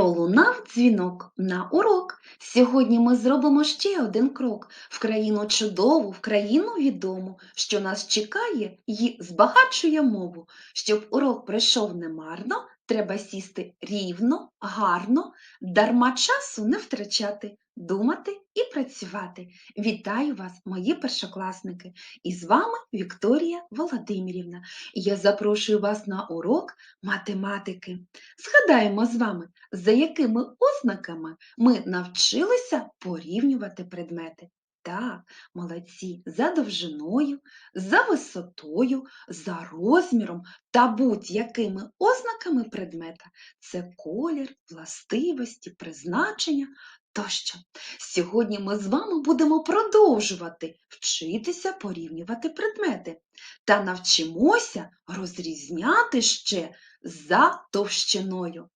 Пролунав дзвінок на урок. Сьогодні ми зробимо ще один крок в країну чудову, в країну відому, що нас чекає і збагачує мову. Щоб урок пройшов немарно, треба сісти рівно, гарно, дарма часу не втрачати, думати і працювати. Вітаю вас, мої першокласники! І з вами Вікторія Володимирівна. Я запрошую вас на урок математики. Згадаємо з вами, за якими ознаками ми навчилися порівнювати предмети. Так, молодці, за довжиною, за висотою, за розміром та будь-якими ознаками предмета це колір, властивості, призначення тощо. Сьогодні ми з вами будемо продовжувати вчитися порівнювати предмети та навчимося розрізняти ще за товщиною.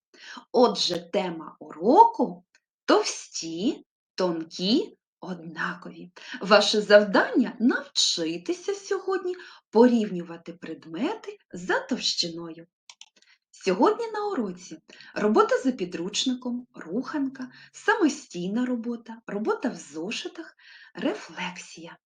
Отже, тема уроку товсті, тонкі, однакові. Ваше завдання навчитися сьогодні порівнювати предмети за товщиною. Сьогодні на уроці робота за підручником, руханка, самостійна робота, робота в зошитах, рефлексія.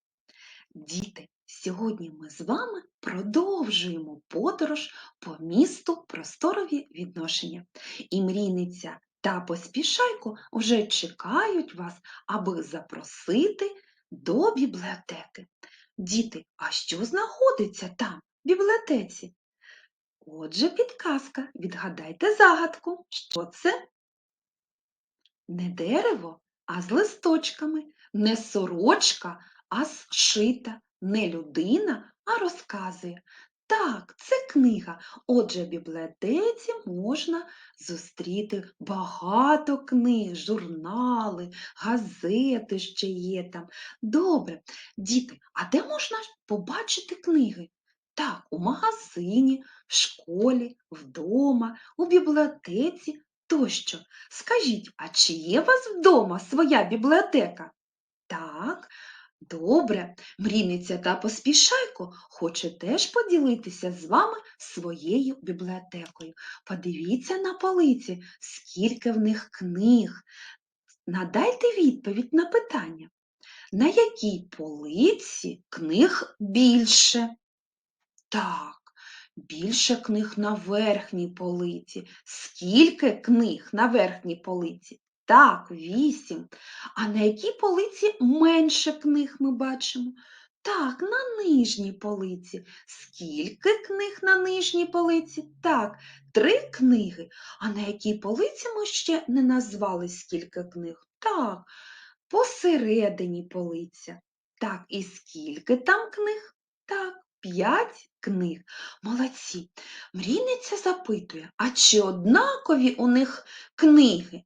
Діти, сьогодні ми з вами продовжуємо подорож по місту просторові відношення. І мрійниця та поспішайко вже чекають вас, аби запросити до бібліотеки. Діти, а що знаходиться там, в бібліотеці? Отже, підказка, відгадайте загадку. Що це? Не дерево, а з листочками, не сорочка, а зшита, не людина, а розказує. Так, це книга. Отже, в бібліотеці можна зустріти багато книг, журнали, газети ще є там. Добре, діти, а де можна побачити книги? Так, у магазині, в школі, вдома, у бібліотеці тощо. Скажіть, а чи є у вас вдома своя бібліотека? Так, добре, мрійниця та поспішайко хоче теж поділитися з вами своєю бібліотекою. Подивіться на полиці, скільки в них книг. Надайте відповідь на питання. На якій полиці книг більше? Так, більше книг на верхній полиці. Скільки книг на верхній полиці? Так, вісім. А на якій полиці менше книг ми бачимо? Так, на нижній полиці. Скільки книг на нижній полиці? Так, три книги. А на якій полиці ми ще не назвали скільки книг? Так, посередині полиця. Так, і скільки там книг? Так, п'ять книг. Молодці. Мрійниця запитує, а чи однакові у них книги?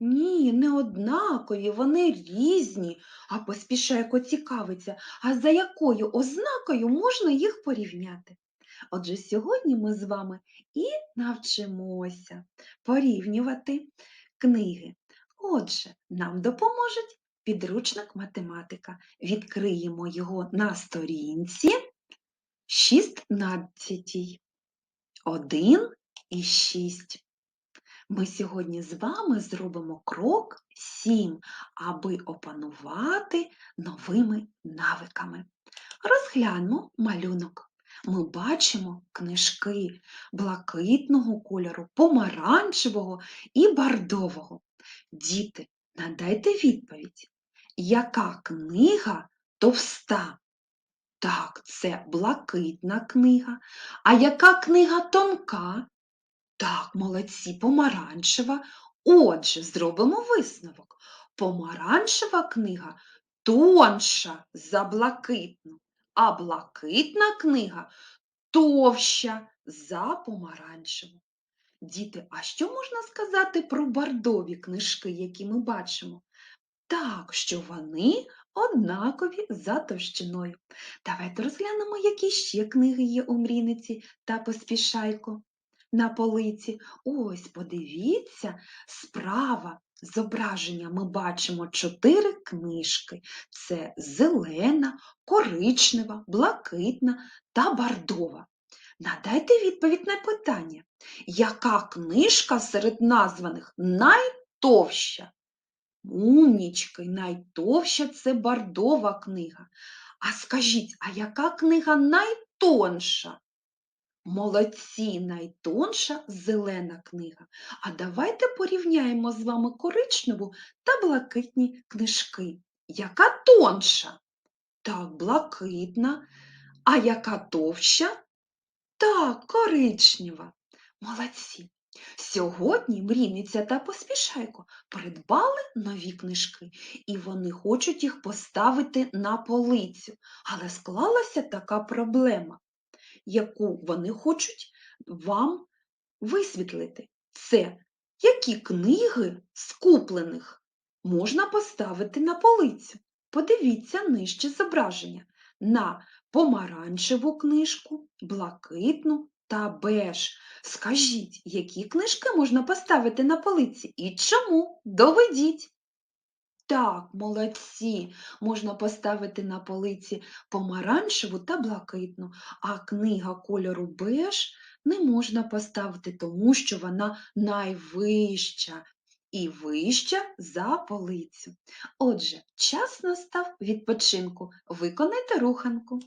Ні, не однакові, вони різні, а поспішайко цікавиться, а за якою ознакою можна їх порівняти? Отже, сьогодні ми з вами і навчимося порівнювати книги. Отже, нам допоможуть підручник математика. Відкриємо його на сторінці 16. 1 і 6. Ми сьогодні з вами зробимо крок 7, аби опанувати новими навиками. Розгляньмо малюнок. Ми бачимо книжки блакитного кольору, помаранчевого і бордового. Діти, надайте відповідь, яка книга товста? Так, це блакитна книга. А яка книга тонка? Так, молодці, помаранчева. Отже, зробимо висновок. Помаранчева книга тонша за блакитну, а блакитна книга товща за помаранчеву. Діти, а що можна сказати про бордові книжки, які ми бачимо? Так, що вони однакові за товщиною. Давайте розглянемо, які ще книги є у мрійниці та поспішайко на полиці. Ось, подивіться, справа зображення ми бачимо чотири книжки. Це зелена, коричнева, блакитна та бордова. Надайте відповідь на питання. Яка книжка серед названих найтовща? Умнічки, найтовща це бардова книга. А скажіть, а яка книга найтонша? Молодці, найтонша зелена книга. А давайте порівняємо з вами коричневу та блакитні книжки. Яка тонша? Так, блакитна. А яка товща? Так, коричнева. Молодці. Сьогодні Мрійниця та Поспішайко придбали нові книжки, і вони хочуть їх поставити на полицю. Але склалася така проблема, яку вони хочуть вам висвітлити. Це які книги з куплених можна поставити на полицю. Подивіться нижче зображення на помаранчеву книжку, блакитну та беж. Скажіть, які книжки можна поставити на полиці і чому? Доведіть. Так, молодці, можна поставити на полиці помаранчеву та блакитну, а книга кольору беж не можна поставити, тому що вона найвища і вища за полицю. Отже, час настав відпочинку. Виконайте руханку.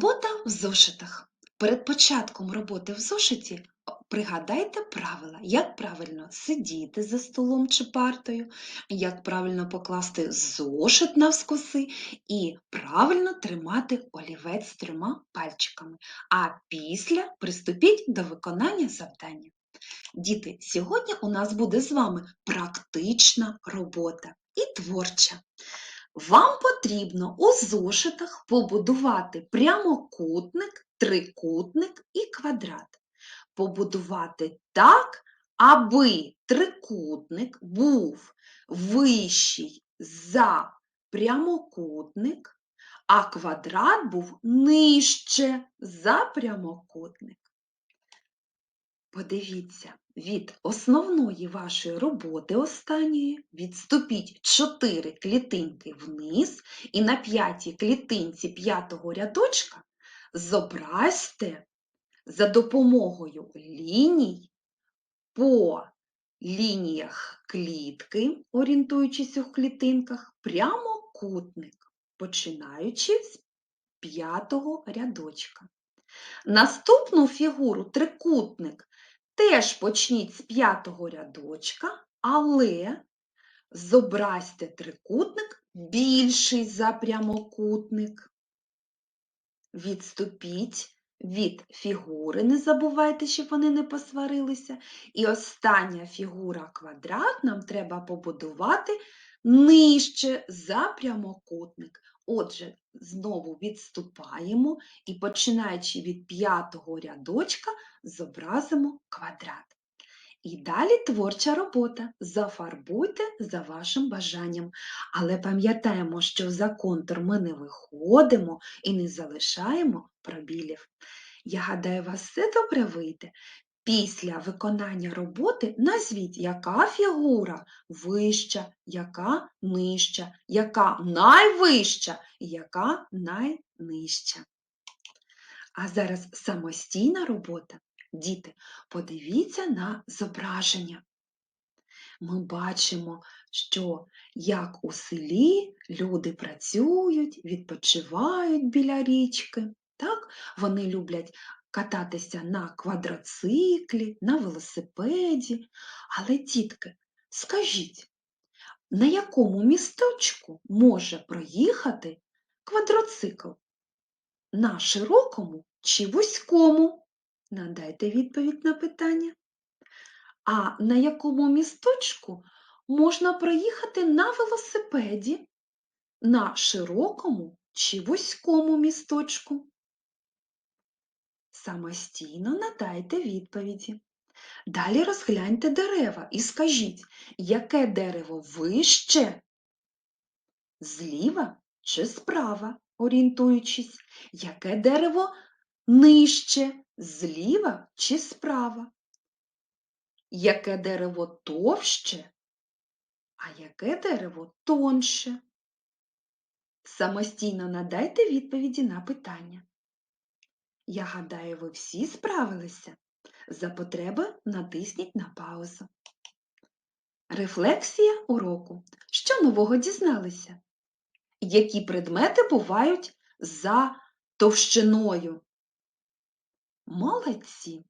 Робота в зошитах. Перед початком роботи в зошиті пригадайте правила, як правильно сидіти за столом чи партою, як правильно покласти зошит навскоси і правильно тримати олівець трьома пальчиками. А після приступіть до виконання завдання. Діти, сьогодні у нас буде з вами практична робота і творча. Вам потрібно у зошитах побудувати прямокутник, трикутник і квадрат. Побудувати так, аби трикутник був вищий за прямокутник, а квадрат був нижче за прямокутник. Подивіться, від основної вашої роботи останньої відступіть 4 клітинки вниз і на п'ятій клітинці п'ятого рядочка зобразьте за допомогою ліній по лініях клітки, орієнтуючись у клітинках, прямокутник, починаючи з п'ятого рядочка. Наступну фігуру трикутник теж почніть з п'ятого рядочка, але зобразьте трикутник більший за прямокутник. Відступіть від фігури, не забувайте, щоб вони не посварилися. І остання фігура квадрат нам треба побудувати нижче за прямокутник. Отже, знову відступаємо і починаючи від п'ятого рядочка, зобразимо квадрат. І далі творча робота. Зафарбуйте за вашим бажанням. Але пам'ятаємо, що за контур ми не виходимо і не залишаємо пробілів. Я гадаю, вас все добре вийде. Після виконання роботи назвіть, яка фігура вища, яка нижча, яка найвища і яка найнижча. А зараз самостійна робота. Діти, подивіться на зображення. Ми бачимо, що як у селі люди працюють, відпочивають біля річки. Так? Вони люблять кататися на квадроциклі, на велосипеді. Але, дітки, скажіть, на якому місточку може проїхати квадроцикл? На широкому чи вузькому? Надайте відповідь на питання. А на якому місточку можна проїхати на велосипеді? На широкому чи вузькому місточку? Самостійно надайте відповіді. Далі розгляньте дерева і скажіть, яке дерево вище? Зліва чи справа, орієнтуючись, яке дерево нижче, зліва чи справа? Яке дерево товще, а яке дерево тонше? Самостійно надайте відповіді на питання. Я гадаю, ви всі справилися. За потреби натисніть на паузу. Рефлексія уроку. Що нового дізналися? Які предмети бувають за товщиною? Молодці!